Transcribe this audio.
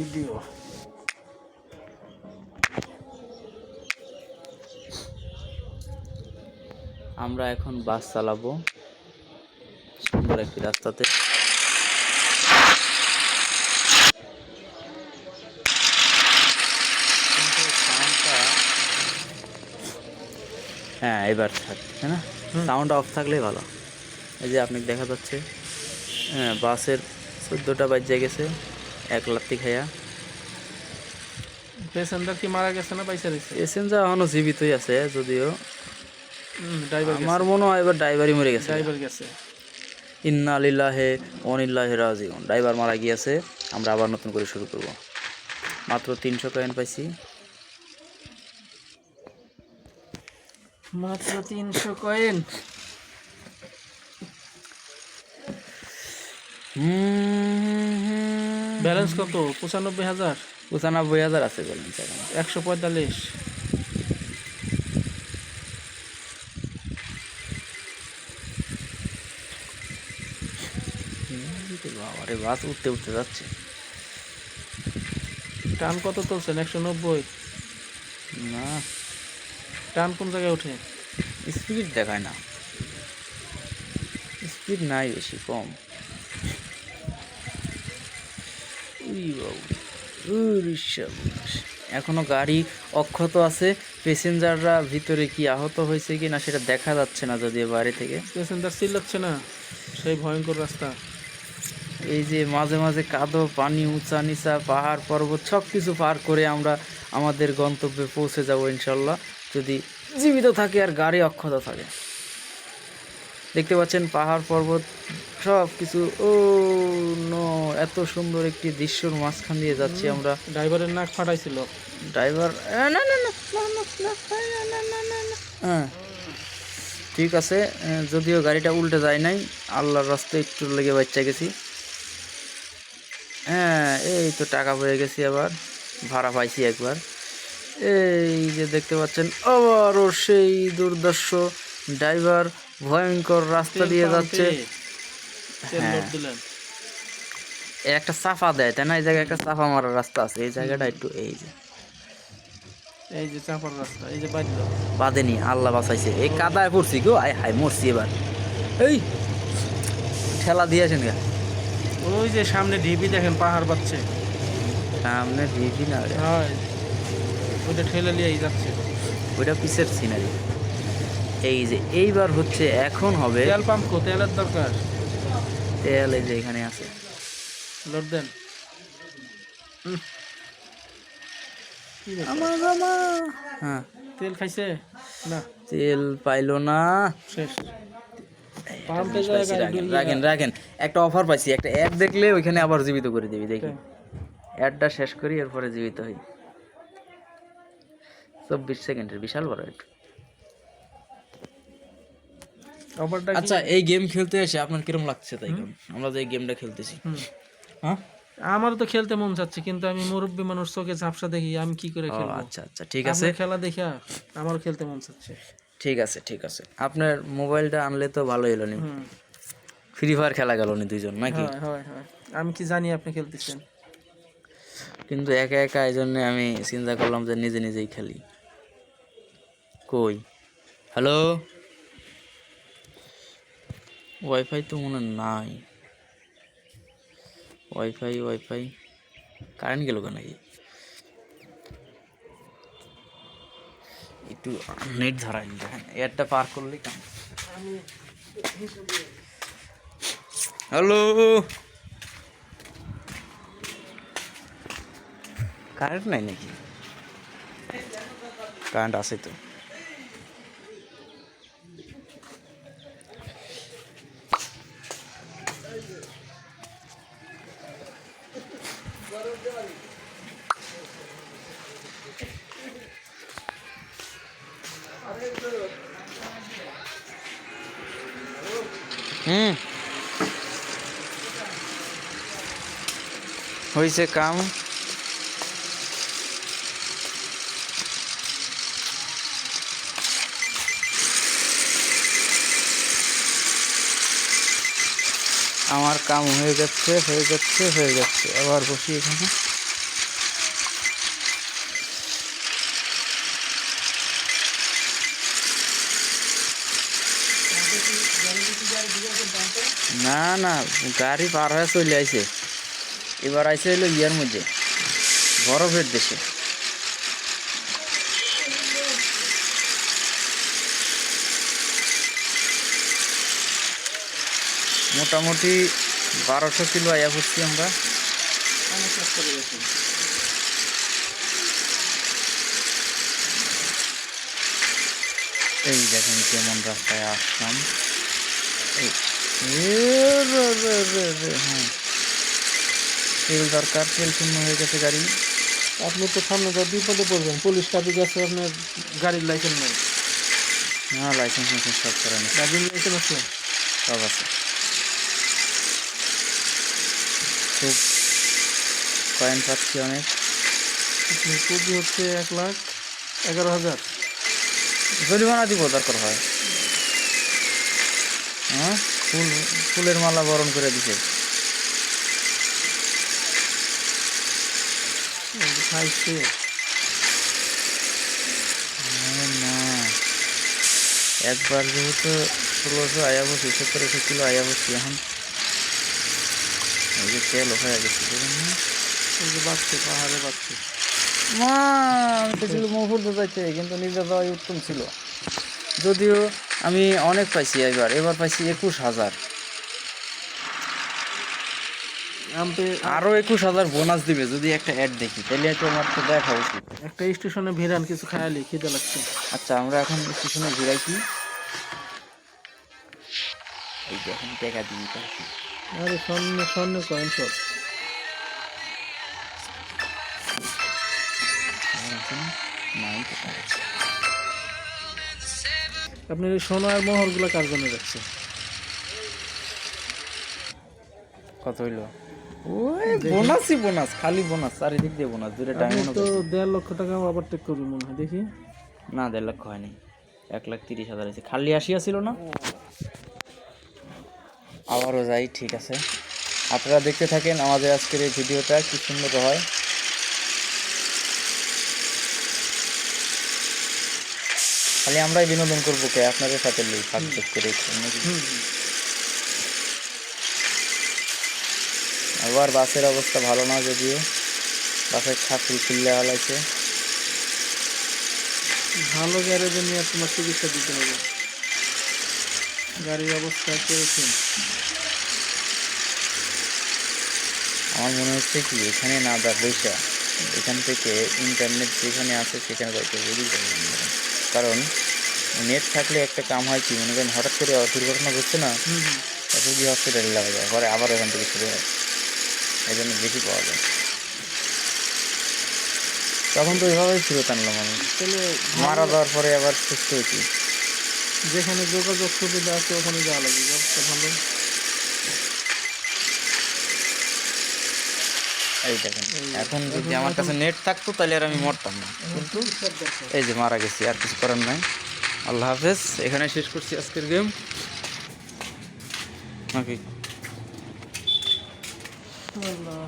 Video আমরা এখন বাস চালাবো। সুন্দর একটি রাস্তাতে। হ্যাঁ এবার থাক হ্যাঁ না? সাউন্ড অফ থাকলেই ভালো। এই যে আপনি দেখা যাচ্ছে হ্যাঁ বাসের চোদ্দোটা বাজে গেছে। এক লাত্তি খাইয়া। পেসেন্জার কি মারা গেছে না পয়সা দিছে প্যাসেঞ্জার এখনও জীবিতই আছে যদিও। ড্রাইভার আমার মনে হয় এবার ড্রাইভারই মরে গেছে। ড্রাইভার গেছে। ইন্না অনিল্লাহে রাজিউন। ড্রাইভার মারা গিয়েছে আমরা আবার নতুন করে শুরু করব। মাত্র তিনশো কয়েন পাইছি। মাত্র তিনশো কয়েন ব্যালেন্স কত? পঁচানব্বই হাজার? পঁচানব্বই হাজার আছে ব্যালেন্স এখন। একশো পঁয়তাল্লিশ। বাবারে বাস উঠতে উঠতে যাচ্ছে। টান কত তুলছেন? একশো নব্বই। না। টান কোন জায়গায় ওঠে? স্পিড দেখায় না। স্পিড নাই বেশি কম। বাবু। এখনও গাড়ি অক্ষত আছে। প্যাসেঞ্জাররা ভিতরে কি আহত হয়েছে কি না সেটা দেখা যাচ্ছে না যদিও বাইরে থেকে। প্যাসেঞ্জার চিল্লাচ্ছে না। সেই ভয়ঙ্কর রাস্তা। এই যে মাঝে মাঝে কাদো পানি উঁচা নিচা পাহাড় পর্বত সব কিছু পার করে আমরা আমাদের গন্তব্যে পৌঁছে যাব ইনশাল্লাহ। যদি জীবিত থাকে আর গাড়ি অক্ষত থাকে। দেখতে পাচ্ছেন পাহাড় পর্বত সব কিছু ও নো এত সুন্দর একটি দৃশ্যর মাঝখান দিয়ে যাচ্ছি আমরা ড্রাইভারের নাক ফাটাইছিল ড্রাইভার না না না হ্যাঁ ঠিক আছে যদিও গাড়িটা উল্টে যায় নাই আল্লাহর রাস্তায় একটু লেগে বাচ্চা গেছি হ্যাঁ এই তো টাকা পেয়ে গেছি আবার ভাড়া পাইছি একবার এই যে দেখতে পাচ্ছেন আবারও সেই দুর্দর্শ ড্রাইভার ভয়ঙ্কর রাস্তা দিয়ে যাচ্ছে দিলেন। একটা সাফা দেয় তাই না? এই জায়গায় একটা সাফা মারার রাস্তা আছে। এই জায়গাটা একটু এই যে। এই যে চাপার রাস্তা এই যে বাড়ি বাঁধেনি আল্লাহ বাঁচাইছে। এই কাদায় পড়ছি গো। আয় হায় মরছি এবার। এই ঠেলা দিয়েছেন গা। ওই যে সামনে ঢিবি দেখেন পাহাড় পাচ্ছে সামনে দিবি না হয় ওইটা ঠেলে নিয়েই যাচ্ছে। ওইটা পিসের সিনারি। এই যে এইবার হচ্ছে এখন হবে তেল পাম্প কো তেলের দরকার। তেল এই যে এখানে আছে। লোড দেন? আমার হ্যাঁ। তেল খাইছে? না। তেল পাইলো না। শেষ। একটা রাখেন রাখেন রাখেন। একটা অফার পাইছি একটা অ্যাড দেখলে ওইখানে আবার জীবিত করে দিবি দেখি। অ্যাডটা শেষ করি এরপরে জীবিত হই। চব্বিশ সেকেন্ডের বিশাল বড় অ্যাড আচ্ছা এই গেম খেলতে এসে আপনার কিরম লাগছে তাই আমরা যে গেমটা খেলতেছি। হ্যাঁ? আমারও তো খেলতে মন চাচ্ছে কিন্তু আমি মুরব্বী মানুষ চোখে ঝাপসা দেখি আমি কি করে খেলব? আচ্ছা আচ্ছা ঠিক আছে। খেলা দেখা আমারও খেলতে মন চাচ্ছে। ঠিক আছে ঠিক আছে। আপনার মোবাইলটা আনলে তো ভালোই হলো নি। ফ্রি ফায়ার খেলা গেল নি দুইজন নাকি? আমি কি জানি আপনি খেলতেছেন? কিন্তু একা একা এই জন্য আমি চিন্তা করলাম যে নিজে নিজেই খেলি। কই? হ্যালো ওয়াইফাই তো মনে নাই। ওয়াইফাই ওয়াইফাই কারেন্ট গেল কেন নাকি একটু নেট ধরায়নি দেখেন। এয়ারটা পার করলে কেন হ্যালো কারেন্ট নাই নাকি? কারেন্ট আছে তো। হুম। হয়েছে কাম। আমার কাম হয়ে যাচ্ছে হয়ে যাচ্ছে হয়ে যাচ্ছে। আবার বসি এখানে। না না, গাড়ি পার হয়ে চলে আইছে। এবার আইছে হইল ইয়ার মধ্যে, বরফের দেশে। মোটামুটি বারোশো কিলো আয়া করছি আমরা। এই দেখেন কেমন রাস্তায় আসলাম। এই হ্যাঁ। তেল দরকার তেল শূন্য হয়ে গেছে গাড়ি। আপনি তো সামনে যা বিপদে পড়বেন। পুলিশ ট্রাফিক আছে আপনার গাড়ির লাইসেন্স নেই। না লাইসেন্স মাইসেন্স সব করে না ড্রাইভিং লাইসেন্স আছে? সব আছে। খুব কয়েন পাচ্ছি অনেক। পুঁজি হচ্ছে এক লাখ এগারো হাজার। জরিমানা দিব দরকার হয়। হ্যাঁ? ফুল ফুলের মালা বরণ করে দিছে। খাইছে। না একবার যেহেতু ষোলোশো আয়া বসি সতেরোশো কিলো আয়া বসি এখন। এই যে তেল হয়ে গেছে এই যে বাচ্চা পাহাড়ে বাচ্চা মা আমি তো ছিল মুহুর্ত যাইতে কিন্তু নিজে দেওয়াই উত্তম ছিল। যদিও আমি অনেক পাইছি এবার এবার পাইছি একুশ হাজার। আরও একুশ হাজার বোনাস দিবে যদি একটা অ্যাড দেখি তাহলে তো আমার তো দেখা উচিত। একটা স্টেশনে ভিড়ান কিছু খায়ালি খিদে লাগছে। আচ্ছা আমরা এখন স্টেশনে ঘুরাইছি এই যে এখন টাকা দিই আরে স্বর্ণ স্বর্ণ কয়েন সব আপনি ওই সোনার মোহরগুলো কার জন্য রাখছে কত হইল? ওই বোনাসই বোনাস খালি বোনাস চারিদিক দিয়ে বোনাস দুটো ডায়মন্ড তো দেড় লক্ষ টাকা ওভারটেক করবি মনে হয় দেখি। না দেড় লক্ষ হয়নি। এক লাখ তিরিশ হাজার আছে খালি আসিয়া ছিল না? আবারও যাই ঠিক আছে। আপনারা দেখতে থাকেন আমাদের আজকের এই ভিডিওটা কি সুন্দর হয়। খালি আমরাই বিনোদন করব কে? আপনাদের সাথে লই ফাঁক যোগ করে আবার বাসের অবস্থা ভালো না যদিও। বাসের ছাত্রী খুললে হালাইছে। ভালো গ্যারেজে নিয়ে তোমার চিকিৎসা দিতে হবে। গাড়ির অবস্থা কীরকম? আমার মনে হচ্ছে কি এখানে না দা বৈশা এখান থেকে ইন্টারনেট যেখানে আছে সেখানে যাইতে বুঝি কারণ নেট থাকলে একটা কাম হয় কি মনে করেন হঠাৎ করে দুর্ঘটনা ঘটছে না হুম রুগী হসপিটালে লাগা যায় পরে আবার এখান থেকে শুরু হয়। এই জন্য বেশি পাওয়া যায়। তখন তো এভাবেই ফিরত আনলাম আমি মারা যাওয়ার পরে আবার সুস্থ হয়েছি। যেখানে যোগাযোগ সুবিধা আছে ওখানে যাওয়া লাগবে। ভালো। এই দেখেন এখন যদি আমার কাছে নেট থাকতো তাহলে আর আমি মরতাম না। কিন্তু এই যে মারা গেছি আর কিছু করার নাই। আল্লাহ হাফেজ এখানে শেষ করছি আজকের গেম। নাকি? আল্লাহ।